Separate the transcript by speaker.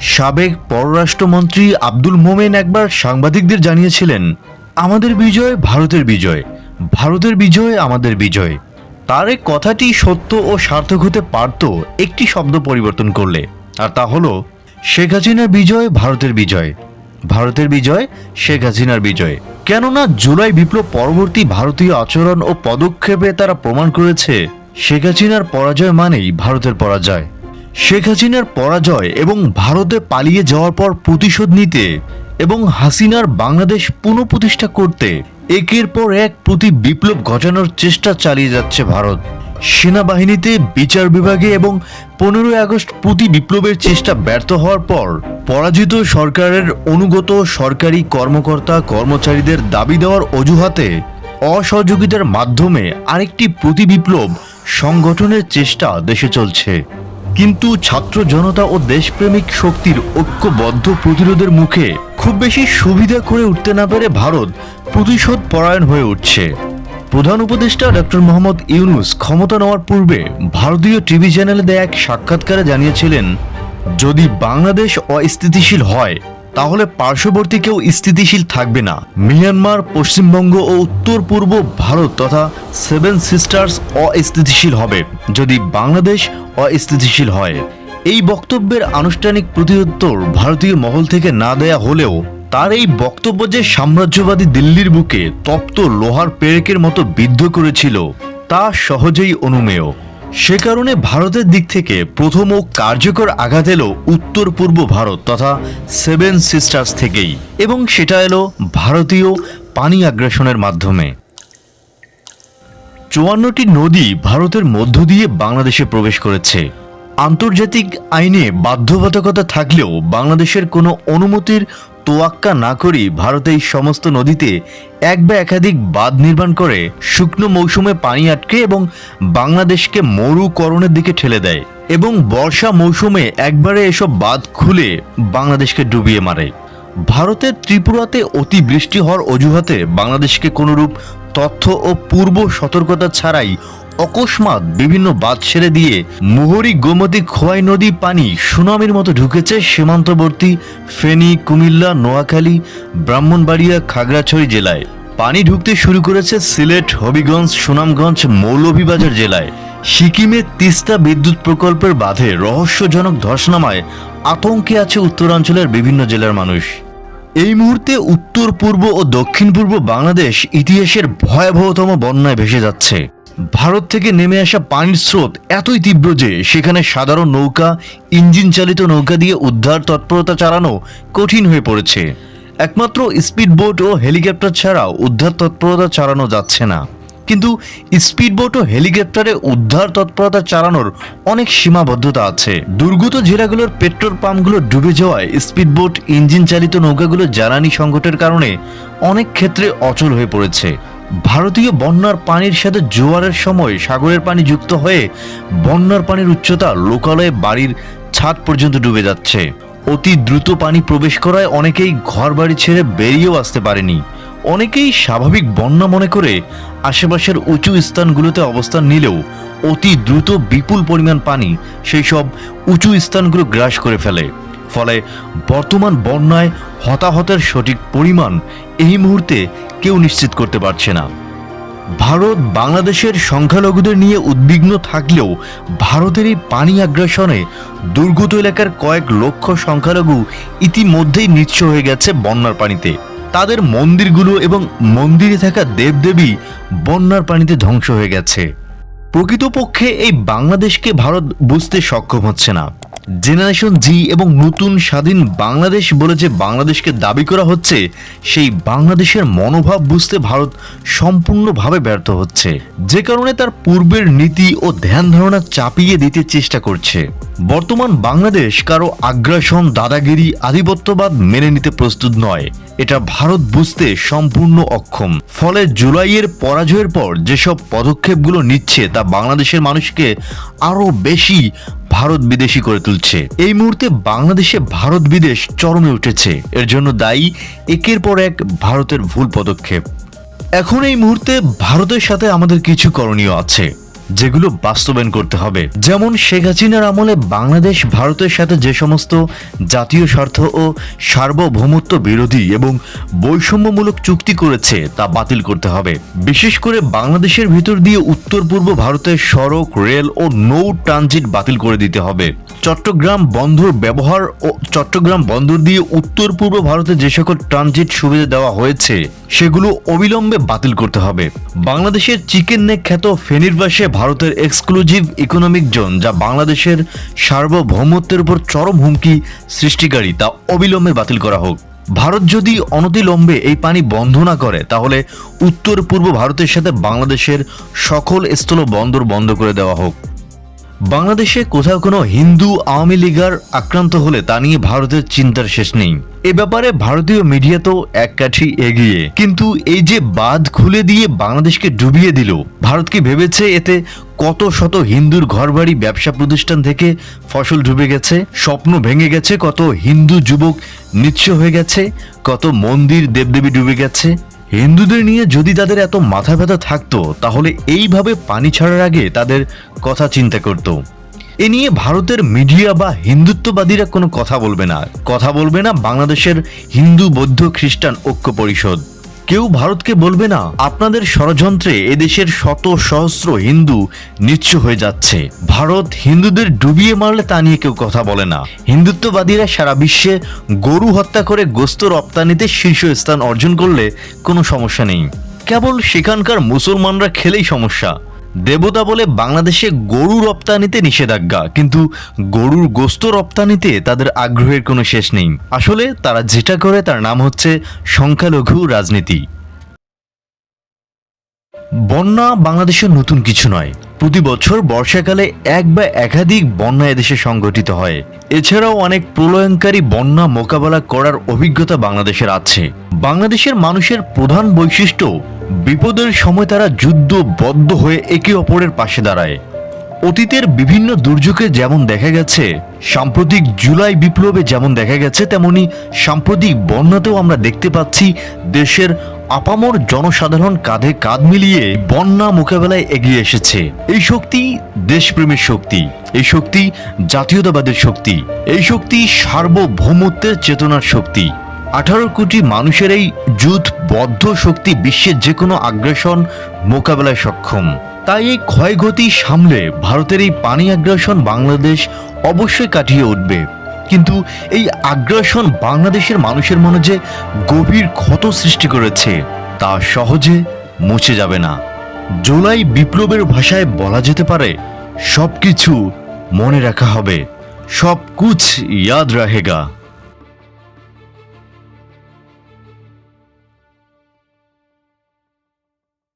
Speaker 1: সাবেক পররাষ্ট্রমন্ত্রী আব্দুল মোমেন একবার সাংবাদিকদের জানিয়েছিলেন, আমাদের বিজয় ভারতের বিজয় ভারতের বিজয় আমাদের বিজয়। তার এই কথাটি সত্য ও সার্থক হতে পারত একটি শব্দ পরিবর্তন করলে। আর তা হলো, শেখ হাসিনার বিজয় ভারতের বিজয় ভারতের বিজয় শেখ হাসিনার বিজয়। কেননা জুলাই বিপ্লব পরবর্তী ভারতীয় আচরণ ও পদক্ষেপে তারা প্রমাণ করেছে, শেখ হাসিনার পরাজয় মানেই ভারতের পরাজয়। শেখ হাসিনার পরাজয় এবং ভারতে পালিয়ে যাওয়ার পর প্রতিশোধ নিতে এবং হাসিনার বাংলাদেশ পুনঃপ্রতিষ্ঠা করতে একের পর এক প্রতি বিপ্লব ঘটানোর চেষ্টা চালিয়ে যাচ্ছে ভারত। সেনাবাহিনীতে বিচার বিভাগে এবং পনেরোই আগস্ট প্রতি বিপ্লবের চেষ্টা ব্যর্থ হওয়ার পর পরাজিত সরকারের অনুগত সরকারি কর্মকর্তা কর্মচারীদের দাবি দেওয়ার অজুহাতে অসহযোগিতার মাধ্যমে আরেকটি প্রতি বিপ্লব সংগঠনের চেষ্টা দেশে চলছে। কিন্তু ছাত্র জনতা ও দেশপ্রেমিক শক্তির ঐক্যবদ্ধ প্রতিরোধের মুখে খুব বেশি সুবিধা করে উঠতে না পেরে ভারত প্রতিশোধ পরায়ণ হয়ে উঠছে। প্রধান উপদেষ্টা ডক্টর মোহাম্মদ ইউনুস ক্ষমতা নেওয়ার পূর্বে ভারতীয় টিভি চ্যানেলে দেয়া এক সাক্ষাৎকারে জানিয়েছিলেন, যদি বাংলাদেশ অস্থিতিশীল হয় তাহলে পার্শ্ববর্তী কেউ স্থিতিশীল থাকবে না। মিয়ানমার, পশ্চিমবঙ্গ ও উত্তর পূর্ব ভারত তথা সেভেন সিস্টার্স অস্থিতিশীল হবে। যদি বাংলাদেশ অস্থিতিশীল হয়, এই বক্তব্যের আনুষ্ঠানিক প্রতিউত্তর ভারতীয় মহল থেকে না দেয়া হলেও, তার এই বক্তব্য যে সাম্রাজ্যবাদী দিল্লির বুকে তপ্ত লোহার পেরেকের মতো বিদ্ধ করেছিল, তা সহজেই অনুমেয়। সে কারণে ভারতের দিক থেকে প্রথম ও কার্যকর আঘাত এলো উত্তর পূর্ব ভারত তথা সেভেন সিস্টার্স থেকেই এবং সেটা এলো ভারতীয় পানি আগ্রাসনের মাধ্যমে। চুয়ান্নটি নদী ভারতের মধ্য দিয়ে বাংলাদেশে প্রবেশ করেছে। আন্তর্জাতিক আইনে বাধ্যবাধকতা থাকলেও বাংলাদেশের কোনো অনুমতির তোয়াক্কা না করেই ভারত এই সমস্ত নদীতে এক বা একাধিক বাঁধ নির্মাণ করে শুকনো মৌসুমে পানি আটকে এবং বাংলাদেশকে মরুকরণের দিকে ঠেলে দেয় এবং বর্ষা মৌসুমে একবারে এসব বাঁধ খুলে বাংলাদেশকে ডুবিয়ে মারে। ভারতের ত্রিপুরাতে অতি বৃষ্টি হওয়ার অজুহাতে বাংলাদেশকে কোনোরূপ তথ্য ও পূর্ব সতর্কতা ছাড়াই অকস্মাৎ বিভিন্ন বাঁধ ছেড়ে দিয়ে মুহুরী গোমতী খোয়াই নদী পানি সুনামির মতো ঢুকেছে সীমান্তবর্তী ফেনী, কুমিল্লা, নোয়াখালী, ব্রাহ্মণবাড়িয়া, খাগড়াছড়ি জেলায়। পানি ঢুকতে শুরু করেছে সিলেট, হবিগঞ্জ, সুনামগঞ্জ, মৌলভীবাজার জেলায়। সিকিমে তিস্তা বিদ্যুৎ প্রকল্পের বাঁধে রহস্যজনক ধসনামায় আতঙ্কে আছে উত্তরাঞ্চলের বিভিন্ন জেলার মানুষ। এই মুহূর্তে উত্তর পূর্ব ও দক্ষিণ পূর্ব বাংলাদেশ ইতিহাসের ভয়াবহতম বন্যায় ভেসে যাচ্ছে। ভারত থেকে নেমে আসা পানির স্রোত এতই তীব্র যে সেখানে সাধারণ নৌকা ইঞ্জিন চালিত নৌকা দিয়ে উদ্ধার তৎপরতা চালানো কঠিন হয়ে পড়েছে। একমাত্র স্পিডবোট ও হেলিকপ্টার ছাড়া উদ্ধার তৎপরতা চালানো যাচ্ছে না। কিন্তু স্পিডবোট ও হেলিকপ্টারে উদ্ধার তৎপরতা চালানোর অনেক সীমাবদ্ধতা আছে। দুর্গত জেলাগুলোর পেট্রোল পাম্পগুলো ডুবে যাওয়ায় স্পিডবোট ইঞ্জিন চালিত নৌকাগুলো জ্বালানি সংকটের কারণে অনেক ক্ষেত্রে অচল হয়ে পড়েছে। ভারতীয় বন্যার পানির সাথে জোয়ারের সময় সাগরের পানি যুক্ত হয়ে বন্যার পানির উচ্চতা লোকালয়ে বাড়ির ছাদ পর্যন্ত ডুবে যাচ্ছে। অতি দ্রুত পানি প্রবেশ করায় অনেকেই ঘর বাড়ি ছেড়ে বেরিয়েও আসতে পারেনি। অনেকেই স্বাভাবিক বন্যা মনে করে আশেপাশের উঁচু স্থানগুলোতে অবস্থান নিলেও অতি দ্রুত বিপুল পরিমাণ পানি সেই সব উঁচু স্থানগুলো গ্রাস করে ফেলে। ফলে বর্তমান বন্যায় হতাহতের সঠিক পরিমাণ এই মুহূর্তে কেউ নিশ্চিত করতে পারছে না। ভারত বাংলাদেশের সংখ্যালঘুদের নিয়ে উদ্বিগ্ন থাকলেও ভারতের এই পানি আগ্রাসনে দুর্গত এলাকার কয়েক লক্ষ সংখ্যালঘু ইতিমধ্যেই নিঃস্ব হয়ে গেছে বন্যার পানিতে। তাদের মন্দিরগুলো এবং মন্দিরে থাকা দেবদেবী বন্যার পানিতে ধ্বংস হয়ে গেছে। প্রকৃতপক্ষে এই বাংলাদেশকে ভারত বুঝতে সক্ষম হচ্ছে না। জেনারেশন জি এবং নতুন স্বাধীন বাংলাদেশ বলে যে বাংলাদেশকে দাবি করা হচ্ছে, সেই বাংলাদেশের মনোভাব বুঝতে ভারত সম্পূর্ণভাবে ব্যর্থ হচ্ছে। যে কারণে তার পূর্বের নীতি ও ধ্যান ধারণা চাপিয়ে দিতে চেষ্টা করছে। বর্তমান বাংলাদেশ কারও আগ্রাসন, দাদাগিরি, আধিপত্যবাদ মেনে নিতে প্রস্তুত নয়। এটা ভারত বুঝতে সম্পূর্ণ অক্ষম। ফলে জুলাইয়ের পরাজয়ের পর যেসব পদক্ষেপগুলো নিচ্ছে, তা বাংলাদেশের মানুষকে আরও বেশি ভারত বিদেশি করে তুলছে। এই মুহূর্তে বাংলাদেশে ভারত বিদেশ চরমে উঠেছে। এর জন্য দায়ী একের পর এক ভারতের ভুল পদক্ষেপ। এখন এই মুহূর্তে ভারতের সাথে আমাদের কিছু করণীয় আছে। যেগুলো বাস্তবায়ন করতে হবে। যেমন শেখ হাসিনার আমলে বাংলাদেশ ভারতের সাথে যে সমস্ত জাতীয় স্বার্থ ও সার্বভৌমত্ব বিরোধী এবং বৈষম্যমূলক চুক্তি করেছে, তা বাতিল করতে হবে। বিশেষ করে বাংলাদেশের ভিতর দিয়ে উত্তর পূর্ব ভারতের সড়ক, রেল ও নৌ ট্রানজিট বাতিল করে দিতে হবে। চট্টগ্রাম বন্দর ব্যবহার ও চট্টগ্রাম বন্দর দিয়ে উত্তর পূর্ব ভারতে যে সকল ট্রানজিট সুবিধা দেওয়া হয়েছে, সেগুলো অবিলম্বে বাতিল করতে হবে। বাংলাদেশের চিকেন নেক খ্যাত ফেনীর পাশে ভারতের এক্সক্লুসিভ ইকোনমিক জোন, যা বাংলাদেশের সার্বভৌমত্বের উপর চরম হুমকি সৃষ্টিকারী তা অবিলম্বে বাতিল করা হোক। ভারত যদি অনতিলম্বে এই পানি বন্ধ না করে, তাহলে উত্তর পূর্ব ভারতের সাথে বাংলাদেশের সকল স্থল বন্দর বন্ধ করে দেওয়া হোক। বাংলাদেশে কোথাও কোনো হিন্দু আওয়ামী লীগার আক্রান্ত হলে তা নিয়ে ভারতের চিন্তার শেষ নেই। এ ব্যাপারে ভারতীয় মিডিয়া তো এক কাঠি এগিয়ে। কিন্তু এই যে বাঁধ খুলে দিয়ে বাংলাদেশকে ডুবিয়ে দিল, ভারত কি ভেবেছে এতে কত শত হিন্দুর ঘরবাড়ি, ব্যবসা প্রতিষ্ঠান থেকে ফসল ডুবে গেছে, স্বপ্ন ভেঙে গেছে, কত হিন্দু যুবক নিঃস্ব হয়ে গেছে, কত মন্দির দেবদেবী ডুবে গেছে? হিন্দুদের নিয়ে যদি তাদের এত মাথা ব্যথা থাকতো, তাহলে এইভাবে পানি ছাড়ার আগে তাদের কথা চিন্তা করত। এ নিয়ে ভারতের মিডিয়া বা হিন্দুত্ববাদীরা কোনো কথা বলবে না। কথা বলবে না বাংলাদেশের হিন্দু বৌদ্ধ খ্রিস্টান ঐক্য পরিষদ। কেউ ভারতকে বলবে না। আপনাদের ষড়যন্ত্রে এদেশের শত সহস্র হিন্দু নিচ্ছ হয়ে যাচ্ছে। ভারত হিন্দুদের ডুবিয়ে মারলে তা নিয়ে কেউ কথা বলে না। হিন্দুত্ববাদীরা সারা বিশ্বে গরু হত্যা করে গোস্ত রপ্তানিতে শীর্ষ স্থান অর্জন করলে কোনো সমস্যা নেই। কেবল সেখানকার মুসলমানরা খেলেই সমস্যা। দেবতা বলে বাংলাদেশে গরু রপ্তানিতে নিষেধাজ্ঞা, কিন্তু গরুর গোস্ত রপ্তানিতে তাদের আগ্রহের কোনো শেষ নেই। আসলে তারা যেটা করে তার নাম হচ্ছে সংখ্যালঘু রাজনীতি। বন্যা বাংলাদেশের নতুন কিছু নয়। প্রতি বছর বর্ষাকালে এক বা একাধিক বন্যা এদেশে সংঘটিত হয়। এছাড়াও অনেক প্রলয়ঙ্কারী বন্যা মোকাবেলা করার অভিজ্ঞতা বাংলাদেশের আছে। বাংলাদেশের মানুষের প্রধান বৈশিষ্ট্য, বিপদের সময় তারা যুদ্ধবদ্ধ হয়ে একে অপরের পাশে দাঁড়ায়। অতীতের বিভিন্ন দুর্যোগে যেমন দেখা গেছে, সাম্প্রতিক জুলাই বিপ্লবে যেমন দেখা গেছে, তেমনি সাম্প্রতিক বন্যাতেও আমরা দেখতে পাচ্ছি দেশের আপামর জনসাধারণ কাঁধে কাঁধ মিলিয়ে বন্যা মোকাবেলায় এগিয়ে এসেছে। এই শক্তি দেশপ্রেমের শক্তি, এই শক্তি জাতীয়তাবাদের শক্তি, এই শক্তি সার্বভৌমত্বের চেতনার শক্তি। আঠারো কোটি মানুষের এই যুদ্ধবদ্ধ শক্তি বিশ্বের যে কোনো আগ্রাসন মোকাবেলায় সক্ষম। তাই এই ক্ষয়গতি সামলে ভারতের এই পানি আগ্রাসন বাংলাদেশ অবশ্যই কাটিয়ে উঠবে। কিন্তু এই আগ্রাসন বাংলাদেশের মানুষের মনে যে গভীর ক্ষত সৃষ্টি করেছে, তা সহজে মুছে যাবে না। জুলাই বিপ্লবের ভাষায় বলা যেতে পারে, সবকিছু মনে রাখা হবে। সব কুছ ইয়াদ রাহেগা।